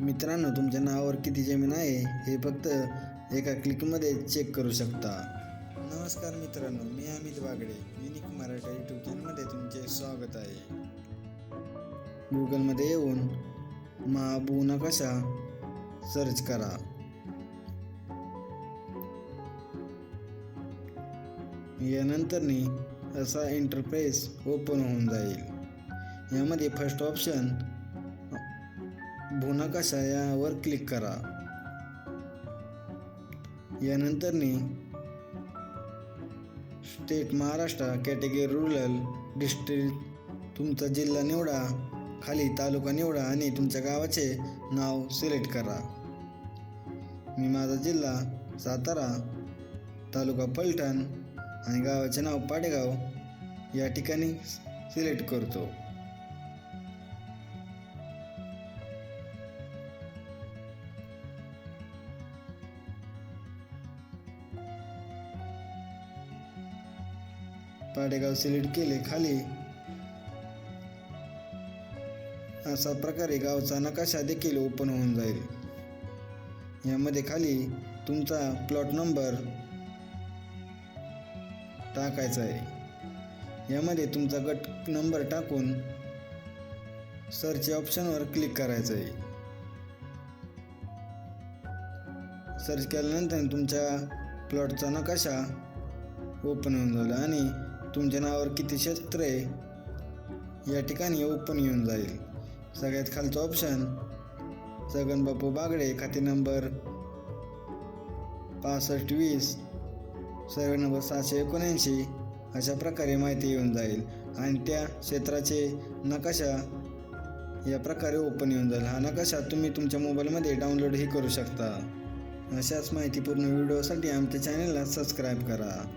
मित्रांनो तुमच्या नावावर किती जमीन आहे हे फक्त एका क्लिकमध्ये चेक करू शकता. नमस्कार मित्रांनो मी अमित बागडे युनिक मराठी यूट्यूब चॅनलमध्ये तुमचे स्वागत आहे. गुगलमध्ये येऊन महाबू नकाशा सर्च करा. यानंतरनी असा इंटरफेस ओपन होऊन जाईल. यामध्ये फर्स्ट ऑप्शन भुनाकाशा यावर क्लिक करा. यानंतरनी state Maharashtra category rural district तुमचा जिल्हा निवडा खाली तालुका निवडा आणि तुमच्या गावाचे नाव सिलेक्ट करा. मी माझा जिल्हा सातारा तालुका पलटण आणि गावाचे नाव पाडेगाव या ठिकाणी सिलेक्ट करतो. पाडेगाव सिलेक्ट केले खाली. अशा प्रकारे गावचा नकाशा देखील ओपन होऊन जाईल. यामध्ये खाली तुमचा प्लॉट नंबर टाकायचा आहे. यामध्ये तुमचा गट नंबर टाकून सर्च ऑप्शनवर क्लिक करायचं आहे. सर्च केल्यानंतर तुमच्या प्लॉटचा नकाशा ओपन होऊन जाईल आणि तुमच्या नावावर किती क्षेत्र आहे? या ठिकाणी ओपन येऊन जाईल. सगळ्यात खालचं ऑप्शन जगन बापू बागडे खाते नंबर पासष्ट वीस सर्व नंबर सातशे एकोणऐंशी अशा प्रकारे माहिती येऊन जाईल. आणि त्या क्षेत्राचे नकाशा या प्रकारे ओपन येऊन जाईल. हा नकाशा तुम्ही तुमच्या मोबाईलमध्ये डाउनलोडही करू शकता. अशाच माहितीपूर्ण व्हिडिओसाठी आमच्या चॅनलला सबस्क्राईब करा.